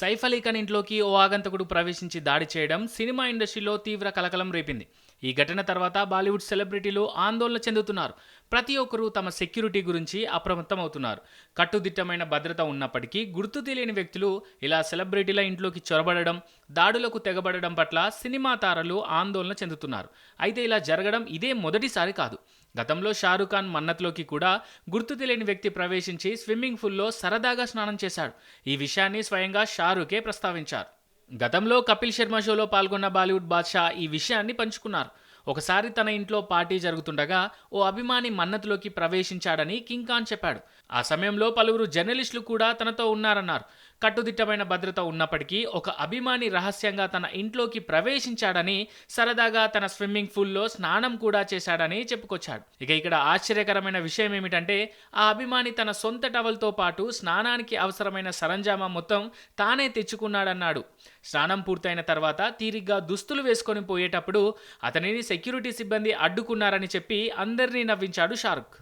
సైఫ్ అలీ ఖాన్ ఇంట్లోకి ఓ ఆగంతకుడు ప్రవేశించి దాడి చేయడం సినిమా ఇండస్ట్రీలో తీవ్ర కలకలం రేపింది. ఈ ఘటన తర్వాత బాలీవుడ్ సెలబ్రిటీలు ఆందోళన చెందుతున్నారు. ప్రతి ఒక్కరూ తమ సెక్యూరిటీ గురించి అప్రమత్తమవుతున్నారు. కట్టుదిట్టమైన భద్రత ఉన్నప్పటికీ గుర్తు తెలియని వ్యక్తులు ఇలా సెలబ్రిటీల ఇంట్లోకి చొరబడడం దాడులకు తెగబడడం పట్ల సినిమా తారలు ఆందోళన చెందుతున్నారు. అయితే ఇలా జరగడం ఇదే మొదటిసారి కాదు. గతంలో షారుఖ్ ఖాన్ మన్నత్లోకి కూడా గుర్తు తెలియని వ్యక్తి ప్రవేశించి స్విమ్మింగ్ పూల్లో సరదాగా స్నానం చేశాడు. ఈ విషయాన్ని స్వయంగా షారుఖే ప్రస్తావించారు. గతంలో కపిల్ శర్మ షోలో పాల్గొన్న బాలీవుడ్ బాద్షా ఈ విషయాన్ని పంచుకున్నారు. ఒకసారి తన ఇంట్లో పార్టీ జరుగుతుండగా ఓ అభిమాని మన్నతులోకి ప్రవేశించాడని కింగ్ ఖాన్ చెప్పాడు. ఆ సమయంలో పలువురు జర్నలిస్టులు కూడా తనతో ఉన్నారన్నారు. కట్టుదిట్టమైన భద్రత ఉన్నప్పటికీ ఒక అభిమాని రహస్యంగా తన ఇంట్లోకి ప్రవేశించాడని సరదాగా తన స్విమ్మింగ్ పూల్లో స్నానం కూడా చేశాడని చెప్పుకొచ్చాడు. ఇక ఇక్కడ ఆశ్చర్యకరమైన విషయం ఏమిటంటే ఆ అభిమాని తన సొంత టవల్తో పాటు స్నానానికి అవసరమైన సరంజామా మొత్తం తానే తెచ్చుకున్నాడన్నాడు. స్నానం పూర్తయిన తర్వాత తీరిగ్గా దుస్తులు వేసుకొని పోయేటప్పుడు అతనిని సెక్యూరిటీ సిబ్బంది అడ్డుకున్నారని చెప్పి అందరినీ నవ్వించాడు షారుఖ్